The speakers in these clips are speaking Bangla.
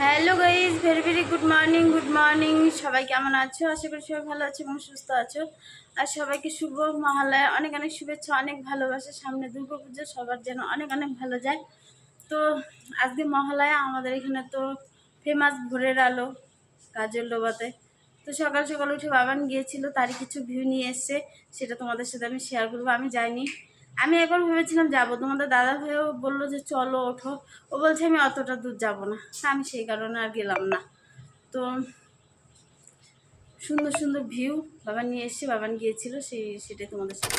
Hello guys very very good morning good morning. সবাই কেমন আছো? আশা করি সবাই ভালো আছো এবং সুস্থ আছো। আর সবাইকে শুভ মহালয়া। অনেক অনেক শুভেচ্ছা, অনেক ভালোবাসা। সামনে দুর্গা পুজো, সবার যেন অনেক অনেক ভালো যায়। তো আজকে মহালয়া, আমাদের এখানে তো ফেমাস ভোরের আলো, কাজল ডোবাতে। তো সকাল সকাল উঠে বাবান গিয়েছিল, তারই কিছু ভিউ নিয়ে এসছে। সেটা তোমাদের সাথে আমি শেয়ার করব। আমি যাইনি। আমি একবার ভেবেছিলাম যাব। তোমাদের দাদা ভাইও বলল যে, চলো, ওঠো। ও বলছে, আমি অতটা দূর যাব না। আমি সেই কারণে আর গেলাম না। তো সুন্দর সুন্দর ভিউ বাবা নিয়ে এসছে, বাবান গিয়েছিল, সেই, সেটাই তোমাদের সাথে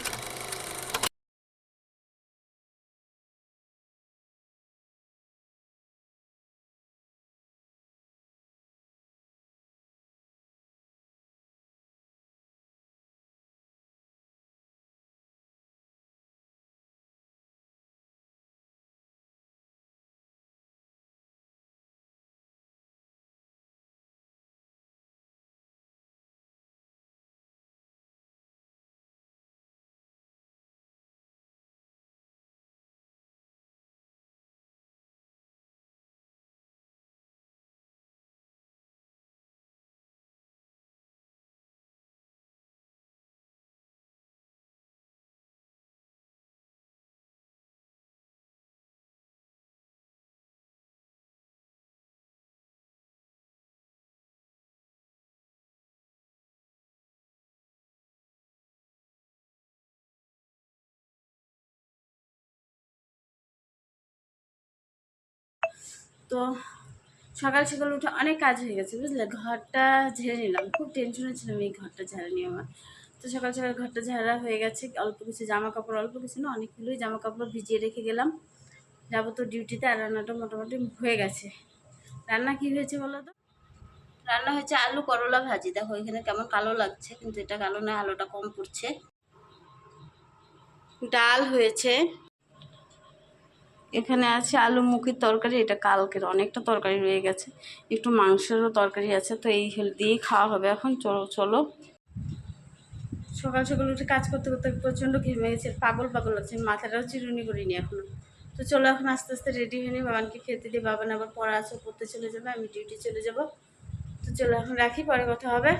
তো সকাল সকাল উঠে অনেক কাজ হয়ে গেছে, বুঝলে? ঘরটা ঝেড়ে নিলাম। খুব টেনশনে ছিলাম এই ঘরটা ঝাড়া নিয়ে আমার। তো সকাল সকাল ঘরটা ঝাড়া হয়ে গেছে, অল্প কিছু জামা কাপড় অল্প কিছু না, অনেকগুলোই জামা কাপড় ভিজিয়ে রেখে গেলাম। যাব তো ডিউটিতে আর রান্নাটা মোটামুটি হয়ে গেছে। রান্না কি হয়েছে বলো তো? রান্না হয়েছে আলু করলা ভাজি। দেখো, এখানে কেমন কালো লাগছে, কিন্তু এটা কালো নয়, আলুটা কম পড়ছে। ডাল হয়েছে। এখানে আছে আলু মুখির তরকারি, এটা কালকের, অনেকটা তরকারি রয়ে গেছে। একটু মাংসেরও তরকারি আছে, তো এই দিয়েই খাওয়া হবে। এখন চলো চলো। সকাল সকাল উঠে কাজ করতে করতে প্রচণ্ড ঘেমে গেছে, পাগল পাগল লাগছে মাথাটাও চিরুনি করিনি এখনও। তো চলো এখন আস্তে আস্তে রেডি হয়ে নিই বাবানকে খেতে দিয়ে বাবান আবার পড়া আছে, পড়তে চলে যাবে, আমি ডিউটি চলে যাব। তো চলো এখন রাখি, পরে কথা হবে।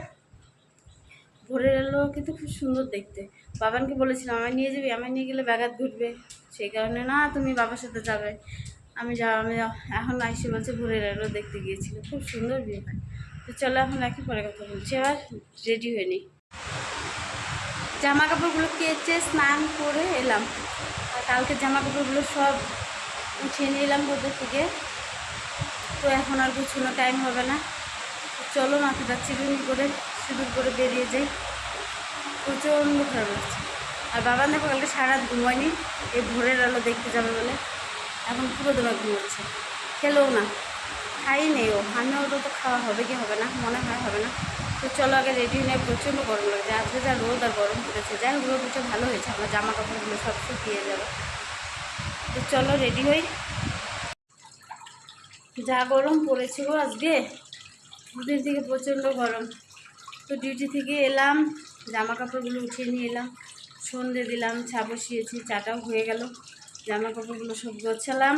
ভোরের আলো কিন্তু খুব সুন্দর দেখতে। বাবানকে বলেছিলাম, আমায় নিয়ে যাবি? আমায় নিয়ে গেলে ব্যাঘাত ঘুরবে সেই কারণে, না, তুমি বাবার সাথে যাবে। আমি যা, আমি এখন আইসি বলছে ভোরের আলো দেখতে গিয়েছিল। খুব সুন্দর ভিউ হয় তো চলো এখন রাখি, পরে কথা বলছি। এবার রেডি হয়ে নিই। জামা কাপড়গুলো কেচে স্নান করে এলাম। আর কালকে জামা কাপড়গুলো সব উঠিয়ে নিলাম ওদের থেকে তো এখন আর গুছানো টাইম হবে না। চলো মাথাটা চিরুনি করে। সিঁদুর করে বেরিয়ে যাই। প্রচণ্ড খারাপ লাগছে। আর বাবা দেখো, কালকে সারা ঘুমায়নি, এই ভোরের আলো দেখতে যাবে বলে। এখন পুরো দমে ঘুমোচ্ছে। খেলেও না। খাই নেই ও আমিও তো তো খাওয়া হবে কি হবে না, মনে হয় হবে না। তো চলো আগে রেডি নিয়ে প্রচণ্ড গরম লাগছে। আজকে যা রোদ আর গরম পড়েছে, যাই হোক রোদ উঠে ভালো হয়েছে, আমার জামা কাপড়গুলো সব শুকিয়ে যাবে। তো চলো রেডি হই। যা গরম পড়েছে গো আজকে দুদিন থেকে প্রচণ্ড গরম। তো ডিউটি থেকে এলাম জামা কাপড়গুলো উঠিয়ে নিয়ে এলাম, সন্ধে দিলাম, চা বসিয়েছি, চাটাও হয়ে গেল জামা কাপড়গুলো সব গোছালাম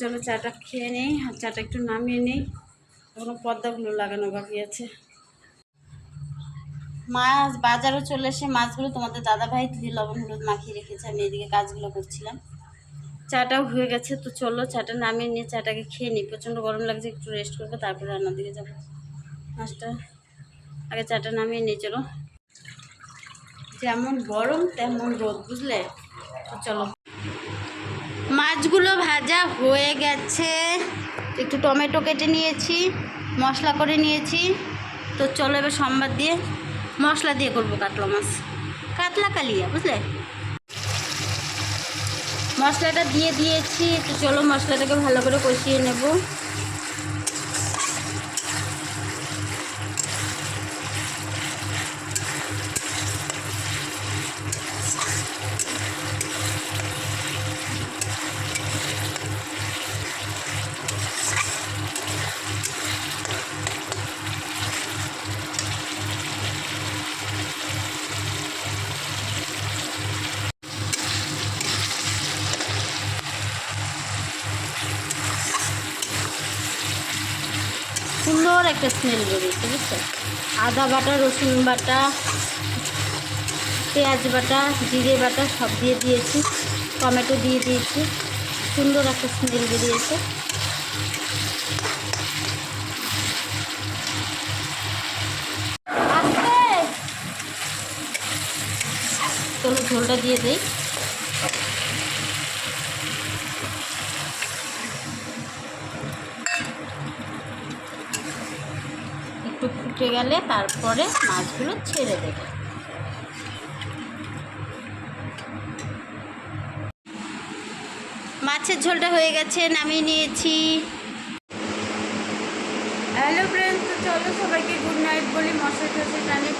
চলো চাটা খেয়ে নেই, আর চাটা একটু নামিয়ে নেই, এখনও পর্দাগুলো লাগানো বাকি আছে। মাছ বাজারও চলে এসে মাছগুলো তোমাদের দাদাভাই দিয়ে লবণ হলুদ মাখিয়ে রেখেছে, আমি এদিকে কাজগুলো করছিলাম। চাটাও হয়ে গেছে, তো চলো চাটা নামিয়ে নিয়ে, চাটাকে খেয়ে নিই, প্রচণ্ড গরম লাগছে, একটু রেস্ট করব, তারপরে রান্নার দিকে যাব। মাছটা আগে চাটা নামিয়ে নিয়ে চলো। যেমন গরম, তেমন রোদ, বুঝলে? তো চলো। মাছগুলো ভাজা হয়ে গেছে। একটু টমেটো কেটে নিয়েছি, মশলা করে নিয়েছি। তো চলো এবার সোমবার দিয়ে মশলা দিয়ে করব কাতলা মাছ। কাতলা কালিয়া, বুঝলে? মশলাটা দিয়ে দিয়েছি, তো চলো মশলাটাকে ভালো করে কষিয়ে নেব। একটা স্মেল বেরিয়েছে বুঝছ আদা বাটা, রসুন বাটা, পেঁয়াজ বাটা, জিরে বাটা সব দিয়ে দিয়েছি, টমেটো দিয়ে দিয়েছি, সুন্দর একটা স্মেল বেরিয়েছে। চলো ঝোলটা দিয়ে দিই। একটু ফুটে গেলে তারপরে মাছগুলো ছেড়ে দেবে। মাছের ঝোলটা হয়ে গেছে, নামিয়ে নিয়েছি। হ্যালো ফ্রেন্ডস চলো সবাইকে গুড নাইট বলি মশাই টশাই টানিয়ে